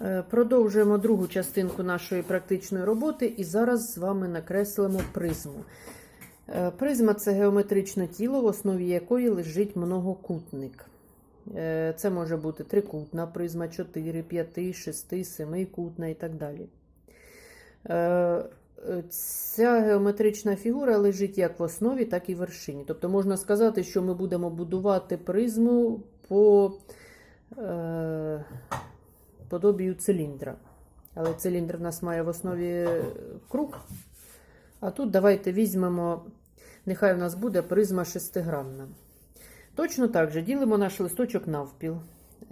Е, Продовжуємо другу частинку нашої практичної роботи і зараз з вами накреслимо призму. Е, Призма це геометричне тіло, в основі якої лежить многокутник. Е, Це може бути трикутна призма, 4, 5, 6, 7 кутна і так далі. Ця геометрична фігура лежить як в основі, так і в вершині. Тобто можна сказати, що ми будемо будувати призму по подобію циліндра. Але циліндр в нас має в основі круг. А тут давайте візьмемо, нехай у нас буде призма шестигранна. Точно так же ділимо наш листочок навпіл.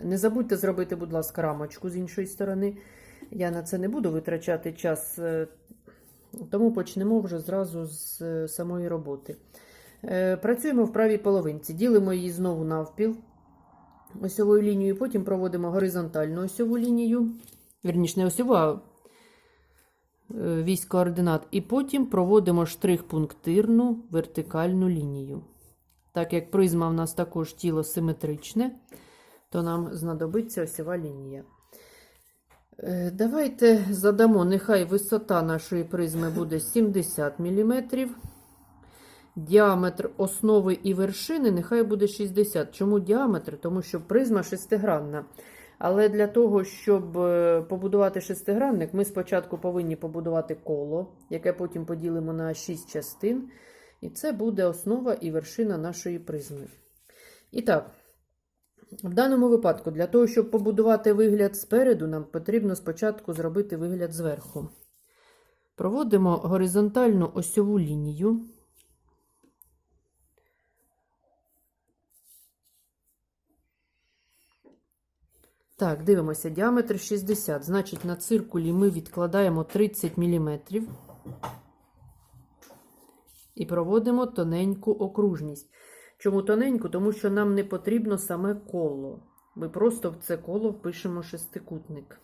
Не забудьте зробити, будь ласка, рамочку з іншої сторони. Я на це не буду витрачати час, е, тому почнемо вже зразу з е, самої роботи. Е, Працюємо в правій половинці. Ділимо її знову навпіл осьовою лінією, потім проводимо горизонтальну осьову лінію. Вірніше, не осьову, а е, вісь координат. І потім проводимо штрих-пунктирну вертикальну лінію. Так як призма в нас також тіло симетричне, то нам знадобиться осьова лінія. Е, Давайте задамо, нехай висота нашої призми буде 70 мм. Діаметр основи і вершини нехай буде 60. Чому діаметр? Тому що призма шестигранна. Але для того, щоб е, побудувати шестигранник, ми спочатку повинні побудувати коло, яке потім поділимо на 6 частин. І це буде основа і вершина нашої призми. І так, в даному випадку, для того, щоб побудувати вигляд спереду, нам потрібно спочатку зробити вигляд зверху. Проводимо горизонтальну осьову лінію. Так, дивимося, діаметр 60. Значить, на циркулі ми відкладаємо 30 мм і проводимо тоненьку окружність. Чому тоненьку? Тому що нам не потрібно саме коло. Ми просто в це коло впишемо шестикутник.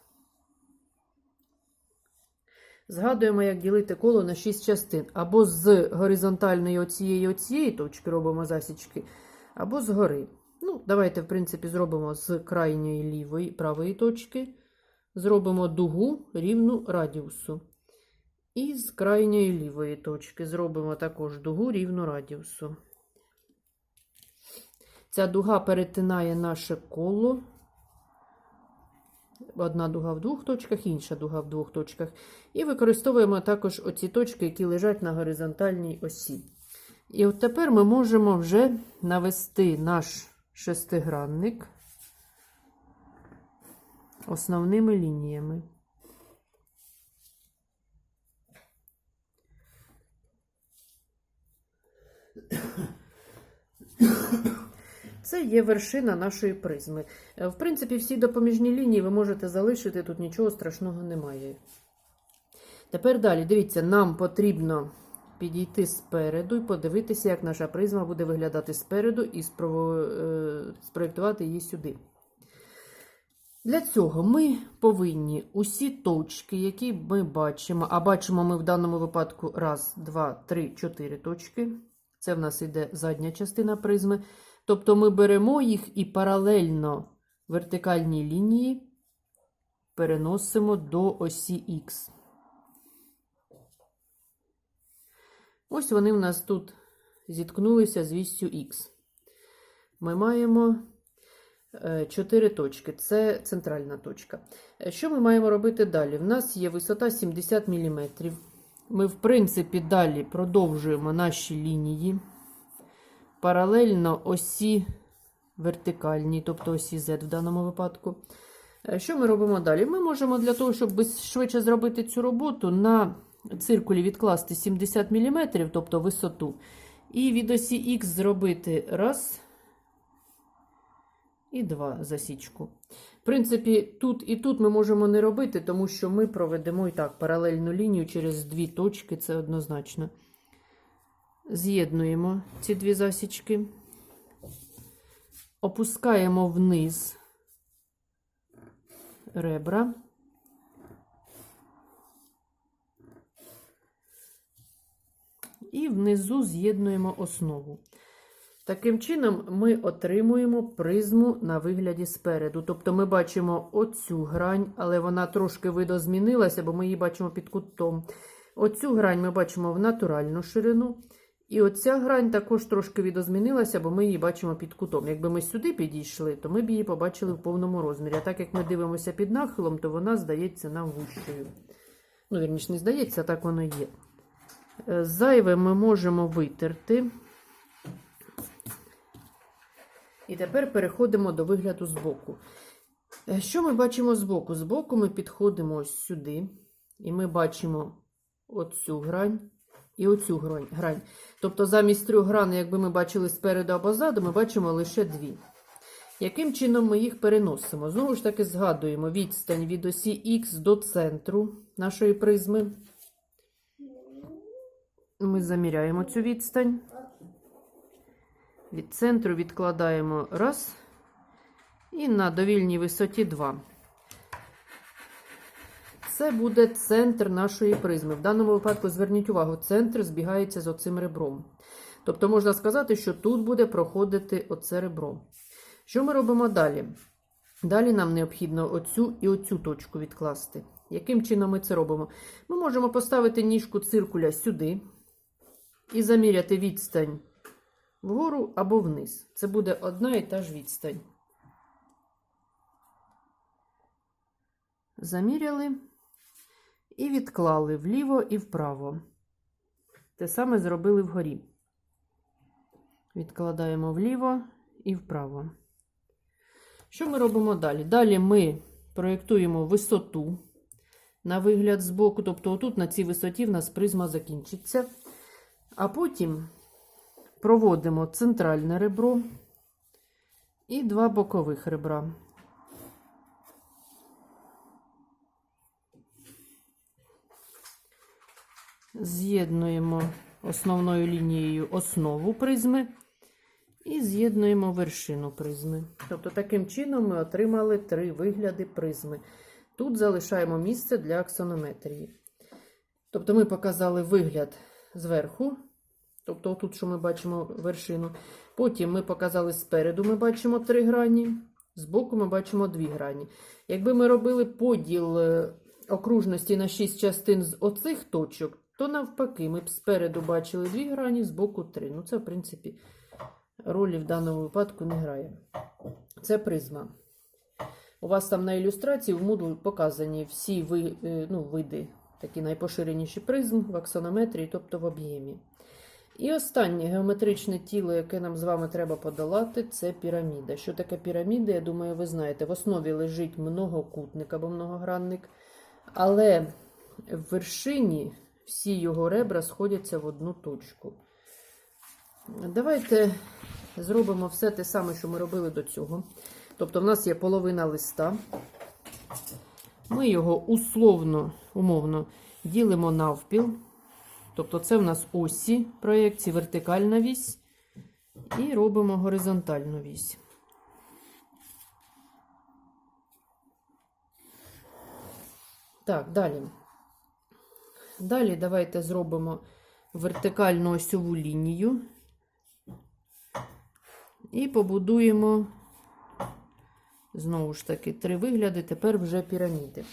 Згадуємо, як ділити коло на 6 частин. Або з горизонтальної оцієї оцієї точки робимо засічки, або згори. Ну, давайте, в принципі, зробимо з крайньої лівої правої точки. Зробимо дугу рівну радіусу. І з крайньої лівої точки зробимо також дугу рівну радіусу. Ця дуга перетинає наше коло. Одна дуга в двох точках, інша дуга в двох точках. І використовуємо також оці точки, які лежать на горизонтальній осі. І от тепер ми можемо вже навести наш шестигранник основними лініями. Це є вершина нашої призми. Е, В принципі, всі допоміжні лінії ви можете залишити, тут нічого страшного немає. Тепер далі, дивіться, нам потрібно підійти спереду і подивитися, як наша призма буде виглядати спереду, і е, спроєктувати її сюди. Для цього ми повинні усі точки, які ми бачимо, а бачимо ми в даному випадку раз, два, три, чотири точки. Це в нас іде задня частина призми. Тобто ми беремо їх і паралельно вертикальній лінії переносимо до осі Х. Ось вони в нас тут зіткнулися з вістю Х. Ми маємо 4 точки. Це центральна точка. Е, Що ми маємо робити далі? В нас є висота 70 мм. Ми, в принципі, далі продовжуємо наші лінії паралельно осі вертикальній, тобто осі Z в даному випадку. Е, Що ми робимо далі? Ми можемо для того, щоб швидше зробити цю роботу, на циркулі відкласти 70 мм, тобто висоту, і від осі Х зробити раз і два засічку. В принципі, тут і тут ми можемо не робити, тому що ми проведемо і так паралельну лінію через дві точки, це однозначно. З'єднуємо ці дві засічки, опускаємо вниз ребра. І внизу з'єднуємо основу. Таким чином, ми отримуємо призму на вигляді спереду. Тобто ми бачимо оцю грань, але вона трошки видозмінилася, бо ми її бачимо під кутом. Оцю грань ми бачимо в натуральну ширину. І оця грань також трошки відозмінилася, бо ми її бачимо під кутом. Якби ми сюди підійшли, то ми б її побачили в повному розмірі. А так як ми дивимося під нахилом, то вона здається нам вущою. Ну, вірніше, не здається, а так воно є. Зайве ми можемо витерти. І тепер переходимо до вигляду збоку. Е, Що ми бачимо збоку? Збоку ми підходимо ось сюди, і ми бачимо оцю грань і оцю грань-. Тобто замість трьох граней, якби ми бачили спереду або ззаду, ми бачимо лише дві. Яким чином ми їх переносимо? Знову ж таки, згадуємо відстань від осі Х до центру нашої призми. Ми заміряємо цю відстань. Від центру відкладаємо раз. І на довільній висоті 2. Це буде центр нашої призми. В даному випадку зверніть увагу, центр збігається з оцим ребром. Тобто можна сказати, що тут буде проходити оце ребро. Що ми робимо далі? Далі нам необхідно оцю і оцю точку відкласти. Яким чином ми це робимо? Ми можемо поставити ніжку циркуля сюди і заміряти відстань вгору або вниз. Це буде одна і та ж відстань. Заміряли і відклали вліво і вправо. Те саме зробили вгорі. Відкладаємо вліво і вправо. Що ми робимо далі? Далі ми проєктуємо висоту на вигляд збоку, тобто отут на цій висоті в нас призма закінчиться. А потім проводимо центральне ребро і два бокових ребра. З'єднуємо основною лінією основу призми і з'єднуємо вершину призми. Тобто, таким чином ми отримали три вигляди призми. Тут залишаємо місце для аксонометрії. Тобто, ми показали вигляд зверху, тобто, тут, що ми бачимо вершину. Потім ми показали спереду, ми бачимо три грані, збоку ми бачимо дві грані. Якби ми робили поділ е, окружності на шість частин з оцих точок, то навпаки, ми б спереду бачили дві грані, збоку три. Ну, це, в принципі, ролі в даному випадку не грає. Це призма. У вас там на ілюстрації в Moodle показані всі ви, е, ну, види, такі найпоширеніші призм в аксонометрії, тобто в об'ємі. І останнє геометричне тіло, яке нам з вами треба подолати, це піраміда. Що таке піраміда, я думаю, ви знаєте. В основі лежить многокутник або многогранник, але в вершині всі його ребра сходяться в одну точку. Давайте зробимо все те саме, що ми робили до цього. Тобто, в нас є половина листа. Ми його условно, умовно ділимо навпіл. Тобто, це в нас осі проєкції, вертикальна вісь, і робимо горизонтальну вісь. Так, далі. Далі давайте зробимо вертикальну осьову лінію і побудуємо, знову ж таки, три вигляди, тепер вже піраміди.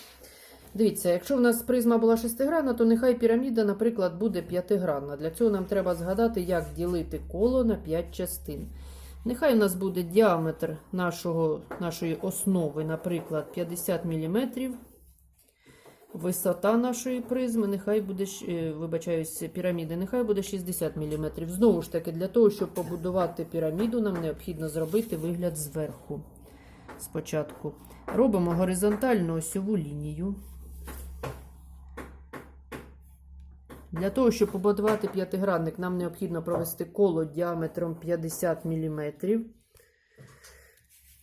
Дивіться, якщо в нас призма була шестигранна, то нехай піраміда, наприклад, буде п'ятигранна. Для цього нам треба згадати, як ділити коло на 5 частин. Нехай у нас буде діаметр нашого, нашої основи, наприклад, 50 мм. Висота нашої призми, нехай буде, е, вибачаюсь, піраміди, нехай буде 60 мм. Знову ж таки, для того, щоб побудувати піраміду, нам необхідно зробити вигляд зверху. Спочатку робимо горизонтальну осьову лінію. Для того, щоб побудувати п'ятигранник, нам необхідно провести коло діаметром 50 мм.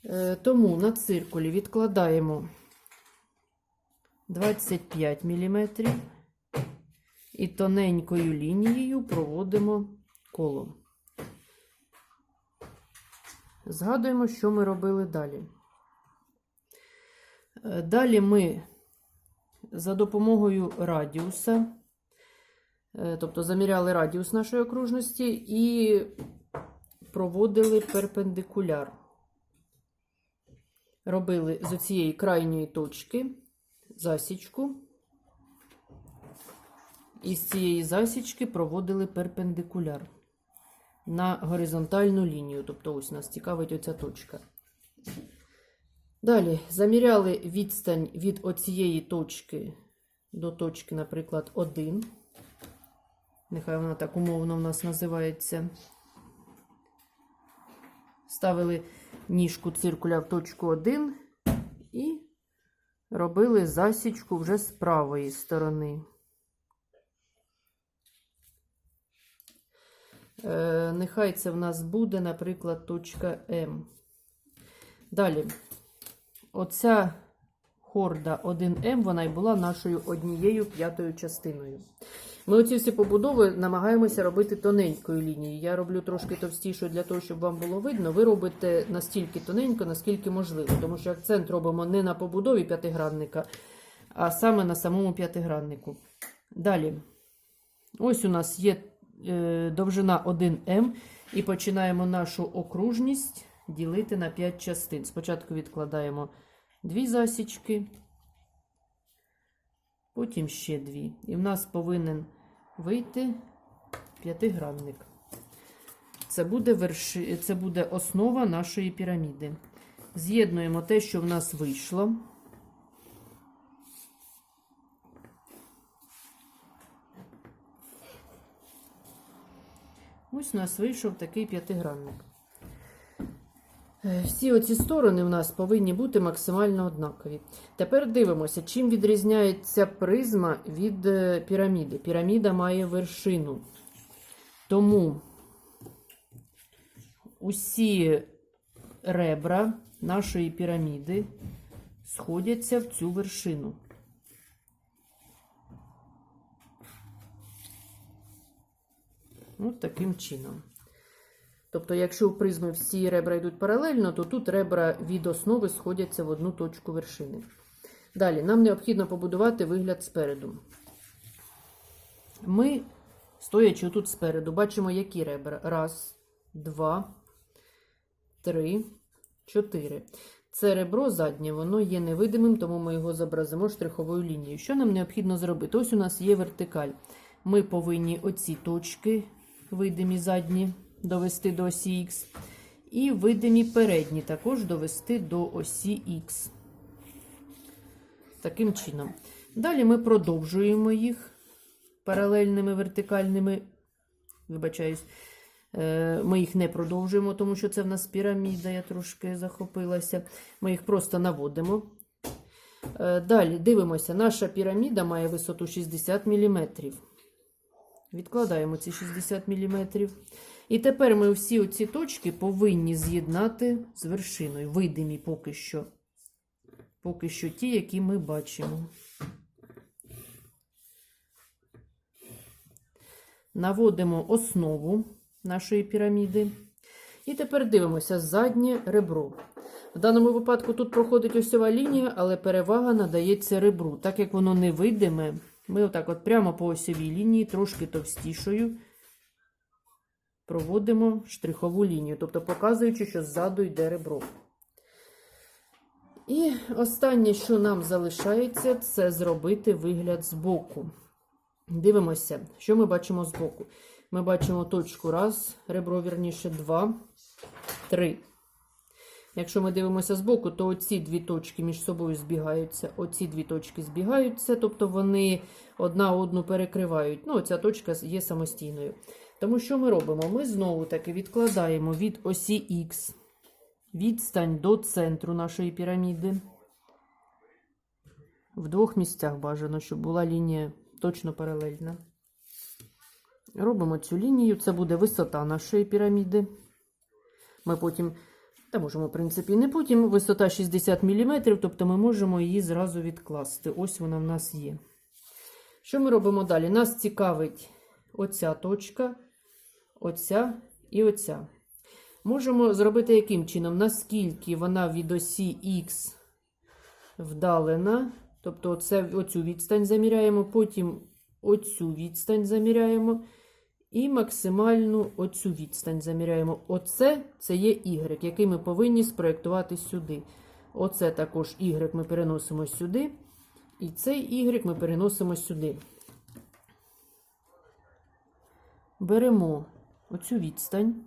Е, Тому на циркулі відкладаємо 25 мм і тоненькою лінією проводимо коло. Згадуємо, що ми робили далі. Е, Далі ми за допомогою радіуса, е, тобто заміряли радіус нашої окружності і проводили перпендикуляр. Робили з цієї крайньої точки засічку. І з цієї засічки проводили перпендикуляр на горизонтальну лінію. Тобто, ось нас цікавить оця точка. Далі заміряли відстань від оцієї точки до точки, наприклад, 1. Нехай вона так умовно в нас називається. Ставили ніжку циркуля в точку 1 і робили засічку вже з правої сторони. Е, нехай це в нас буде, наприклад, точка М. Далі, оця хорда 1М, вона й була нашою однією п'ятою частиною. Ми оці всі побудови намагаємося робити тоненькою лінією. Я роблю трошки товстішою для того, щоб вам було видно. Ви робите настільки тоненько, наскільки можливо. Тому що акцент робимо не на побудові п'ятигранника, а саме на самому п'ятиграннику. Далі, ось у нас є е, довжина 1М, і починаємо нашу окружність ділити на 5 частин. Спочатку відкладаємо дві засічки, потім ще дві. І в нас повинен вийти п'ятигранник. Це буде, верши... Це буде основа нашої піраміди. З'єднуємо те, що в нас вийшло. Ось у нас вийшов такий п'ятигранник. Е, Всі оці сторони в нас повинні бути максимально однакові. Тепер дивимося, чим відрізняється призма від е, піраміди. Піраміда має вершину. Тому усі ребра нашої піраміди сходяться в цю вершину. От таким чином. Тобто, якщо у призми всі ребра йдуть паралельно, то тут ребра від основи сходяться в одну точку вершини. Далі, нам необхідно побудувати вигляд спереду. Ми, стоячи тут спереду, бачимо, які ребра. Раз, два, три, чотири. Це ребро заднє, воно є невидимим, тому ми його зобразимо штриховою лінією. Що нам необхідно зробити? Ось у нас є вертикаль. Ми повинні оці точки, видимі задні, довести до осі Х. І видимі передні також довести до осі Х. Таким чином. Далі ми продовжуємо їх паралельними вертикальними. Вибачаюсь, е, ми їх не продовжуємо, тому що це в нас піраміда, я трошки захопилася. Ми їх просто наводимо. Е, Далі дивимося, наша піраміда має висоту 60 мм. Відкладаємо ці 60 мм. І тепер ми всі оці точки повинні з'єднати з вершиною. Видимі поки що. Поки що ті, які ми бачимо. Наводимо основу нашої піраміди. І тепер дивимося заднє ребро. В даному випадку тут проходить осьова лінія, але перевага надається ребру. Так як воно невидиме, ми отак от прямо по осьовій лінії, трошки товстішою, проводимо штрихову лінію, тобто показуючи, що ззаду йде ребро. І останнє, що нам залишається, це зробити вигляд збоку. Дивимося, що ми бачимо збоку. Ми бачимо точку раз, ребро, вірніше, два, три. Якщо ми дивимося збоку, то оці дві точки між собою збігаються. Оці дві точки збігаються, тобто вони одна одну перекривають. Ну, ця точка є самостійною. Тому що ми робимо? Ми знову таки відкладаємо від осі Х відстань до центру нашої піраміди. В двох місцях бажано, щоб була лінія точно паралельна. Робимо цю лінію, це буде висота нашої піраміди. Ми потім, та можемо, в принципі, не потім, висота 60 мм, тобто ми можемо її зразу відкласти. Ось вона в нас є. Що ми робимо далі? Нас цікавить оця точка, оця і оця. Можемо зробити яким чином? Наскільки вона від осі Х вдалена. Тобто, оце, оцю відстань заміряємо, потім оцю відстань заміряємо. І максимальну оцю відстань заміряємо. Оце це є Y, який ми повинні спроєктувати сюди. Оце також Y ми переносимо сюди. І цей Y ми переносимо сюди. Беремо оцю відстань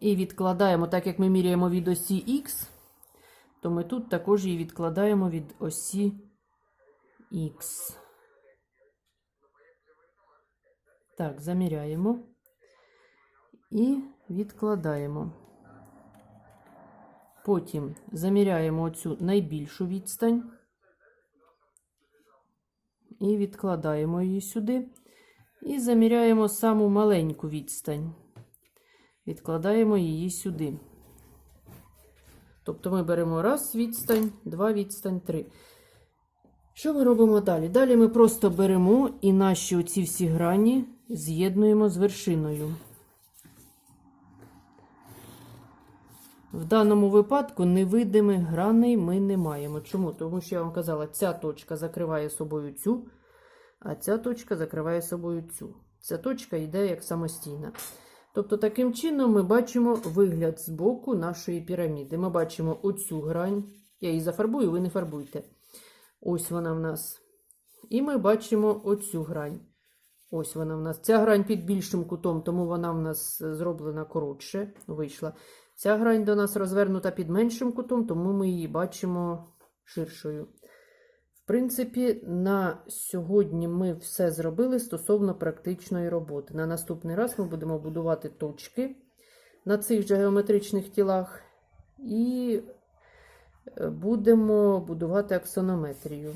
і відкладаємо, так як ми міряємо від осі Х, то ми тут також її відкладаємо від осі Х. Так, заміряємо і відкладаємо. Потім заміряємо оцю найбільшу відстань і відкладаємо її сюди. І заміряємо саму маленьку відстань. Відкладаємо її сюди. Тобто ми беремо раз відстань, два відстань, три. Що ми робимо далі? Далі ми просто беремо і наші оці всі грані з'єднуємо з вершиною. В даному випадку невидимих граней ми не маємо. Чому? Тому що я вам казала, ця точка закриває собою цю, а ця точка закриває собою цю. Ця точка йде як самостійна. Тобто, таким чином ми бачимо вигляд з боку нашої піраміди. Ми бачимо оцю грань. Я її зафарбую, ви не фарбуйте. Ось вона в нас. І ми бачимо оцю грань. Ось вона в нас. Ця грань під більшим кутом, тому вона в нас зроблена коротше, вийшла. Ця грань до нас розвернута під меншим кутом, тому ми її бачимо ширшою. В принципі, на сьогодні ми все зробили стосовно практичної роботи. На наступний раз ми будемо будувати точки на цих же геометричних тілах і е, будемо будувати аксонометрію.